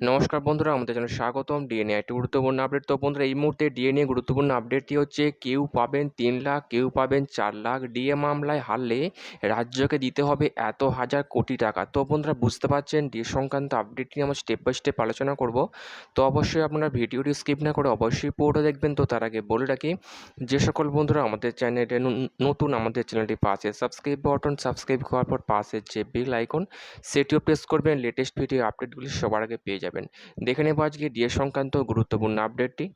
নমস্কার বন্ধুরা, আমাদের জন্য স্বাগতম ডিএনএ একটি গুরুত্বপূর্ণ আপডেট তো বন্ধুরা, এই মুহূর্তে ডিএনএ গুরুত্বপূর্ণ আপডেটটি হচ্ছে, কেউ পাবেন তিন লাখ, কেউ পাবেন চার লাখ ডিএ মামলায় হারলে রাজ্যকে দিতে হবে এত হাজার কোটি টাকা। তো বন্ধুরা, বুঝতে পারছেন ডিএ সংক্রান্ত আপডেটটি আমরা স্টেপ বাই স্টেপ আলোচনা করব। তো অবশ্যই আপনারা ভিডিওটি স্কিপ না করে অবশ্যই পুরোটা দেখবেন। তো তার আগে বলে রাখি, যে সকল বন্ধুরা আমাদের চ্যানেলে নতুন আমাদের চ্যানেলটি পাশে সাবস্ক্রাইব বাটন সাবস্ক্রাইব করার পর পাশে যে বেল আইকন সেটিও প্রেস করবেন। লেটেস্ট ভিডিও আপডেটগুলি সবার আগে পেয়ে যাবেন। দেখে নেব আজকে ডিএ সংক্রান্ত গুরুত্বপূর্ণ আপডেটটি।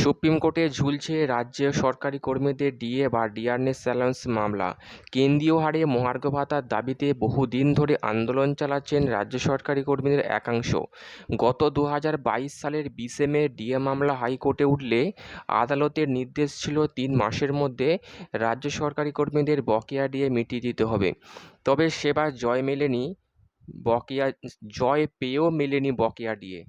সুপ্রিম কোর্টে ঝুলছে রাজ্যে সরকারি কর্মীদের ডিএ বা ডিআরএস অ্যালাউন্স মামলা। কেন্দ্রীয় হারে মহার্ঘ ভাতার দাবিতে বহুদিন ধরে আন্দোলন চালাচ্ছেন রাজ্য সরকারি কর্মীদের একাংশ। গত দু হাজার বাইশ সালের বিশে মে ডিএ মামলা হাইকোর্টে উঠলে আদালতের নির্দেশ ছিল তিন মাসের মধ্যে রাজ্য সরকারি কর্মীদের বকেয়া ডিএ মিটিয়ে দিতে হবে। তবে সেবা জয় মেলেনি বকেয়া জয় পেয়েও মেলেনি বকেয়া ডিএ।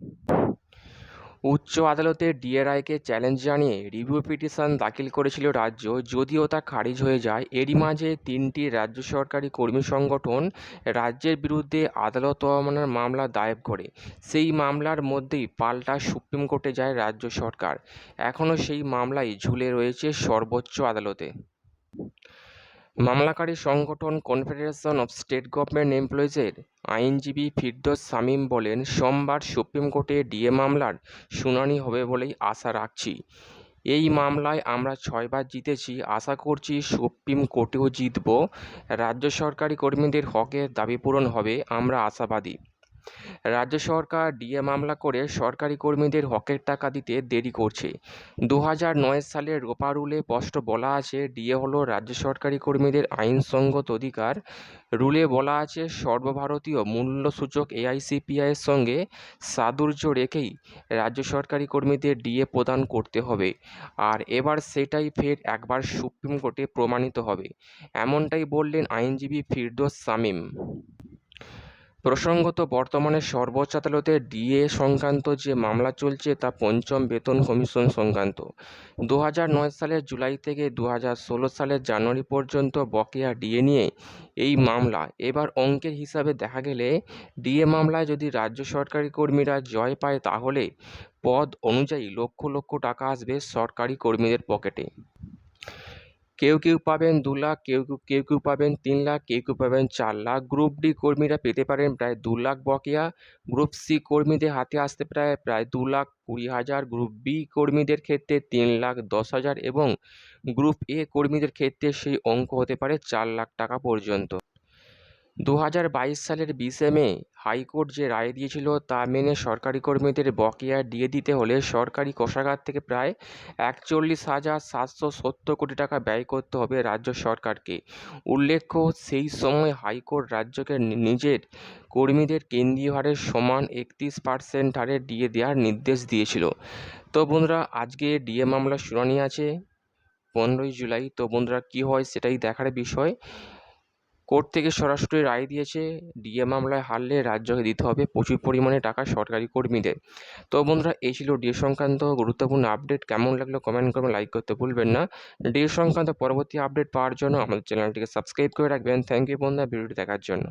উচ্চ আদালতের ডিএ রায়কে চ্যালেঞ্জ জানিয়ে রিভিউ পিটিশন দাখিল করেছিল রাজ্য, যদিও তা খারিজ হয়ে যায়। এরই মাঝে তিনটি রাজ্য সরকারি কর্মী সংগঠন রাজ্যের বিরুদ্ধে আদালত অবমাননার মামলা দায়ের করে। সেই মামলার মধ্যেই পাল্টা সুপ্রিম কোর্টে যায় রাজ্য সরকার। এখনও সেই মামলাই ঝুলে রয়েছে সর্বোচ্চ আদালতে। মামলাকারী সংগঠন কনফেডারেশন অফ স্টেট গভর্নমেন্ট এমপ্লয়িজের আইনজীবী ফিরদোস শামীম বলেন, সোমবার সুপ্রিম কোর্টে ডিএ মামলার শুনানি হবে বলেই আশা রাখছি। এই মামলায় আমরা ছয়বার জিতেছি। আশা করছি সুপ্রিম কোর্টেও জিতব। রাজ্য সরকারি কর্মীদের হকের দাবি পূরণ হবে। আমরা আশাবাদী। রাজ্য সরকার ডিএ মামলা করে সরকারি কর্মীদের হকের টাকা দিতে দেরি করছে। দু নয় সালের রোপা রুলে স্পষ্ট বলা আছে, ডিএ হলো রাজ্য সরকারি কর্মীদের আইনসঙ্গত অধিকার। রুলে বলা আছে, সর্বভারতীয় মূল্যসূচক এআইসিপিআইয়ের সঙ্গে সাদুর্য রেখেই রাজ্য সরকারি কর্মীদের ডিএ প্রদান করতে হবে। আর এবার সেটাই ফের একবার সুপ্রিম কোর্টে প্রমাণিত হবে। এমনটাই বললেন আইনজীবী ফিরদোস শামীম। প্রসঙ্গত, বর্তমানে সর্বোচ্চ আদালতে ডিএ সংক্রান্ত যে মামলা চলছে তা পঞ্চম বেতন কমিশন সংক্রান্ত। দু নয় সালের জুলাই থেকে দু ষোলো সালের জানুয়ারি পর্যন্ত বকেয়া ডিএ নিয়ে এই মামলা। এবার অঙ্কের হিসাবে দেখা গেলে, ডিএ মামলায় যদি রাজ্য সরকারি কর্মীরা জয় পায় তাহলে পদ অনুযায়ী লক্ষ লক্ষ টাকা আসবে সরকারি কর্মীদের পকেটে। কেউ কেউ পাবেন দু লাখ, কেউ কেউ কেউ পাবেন তিন লাখ, কেউ কেউ পাবেন চার লাখ। গ্রুপ ডি কর্মীরা পেতে পারেন প্রায় দু লাখ বকেয়া। গ্রুপ সি কর্মীদের হাতে আসতে প্রায় প্রায় দু লাখ কুড়ি হাজার। গ্রুপ বি কর্মীদের ক্ষেত্রে তিন লাখ দশ হাজার এবং গ্রুপ এ কর্মীদের ক্ষেত্রে সেই অঙ্ক হতে পারে চার লাখ টাকা পর্যন্ত। দু হাজার বাইশ সালের বিশে মে হাইকোর্ট যে রায় দিয়েছিল তা মেনে সরকারি কর্মীদের বকেয়া দিয়ে দিতে হলে সরকারি কোষাগার থেকে প্রায় একচল্লিশ হাজার সাতশো সত্তর কোটি টাকা ব্যয় করতে হবে রাজ্য সরকারকে। উল্লেখ্য, সেই সময় হাইকোর্ট রাজ্যকে নিজের কর্মীদের কেন্দ্রীয় হারের সমান একত্রিশ পার্সেন্ট হারে ডিএ দেওয়ার নির্দেশ দিয়েছিল। তো বন্ধুরা, আজকে ডিএ মামলার শুনানি আছে। পনেরোই জুলাই, তো বন্ধুরা, কী হয় সেটাই দেখার বিষয়। কোর্ট থেকে সরাসরি রায় দিয়েছে, ডিএ মামলায় হারলে রাজ্যকে দিতে হবে প্রচুর পরিমাণে টাকা সরকারি কর্মীদের। তো বন্ধুরা, এই ছিল ডিএ সংক্রান্ত গুরুত্বপূর্ণ আপডেট। কেমন লাগল কমেন্ট করবেন লাইক করতে ভুলবেন না। ডিএ সংক্রান্ত পরবর্তী আপডেট পাওয়ার জন্য আমাদের চ্যানেলটিকে সাবস্ক্রাইব করে রাখবেন। থ্যাংক ইউ বন্ধুরা, ভিডিওটি দেখার জন্য।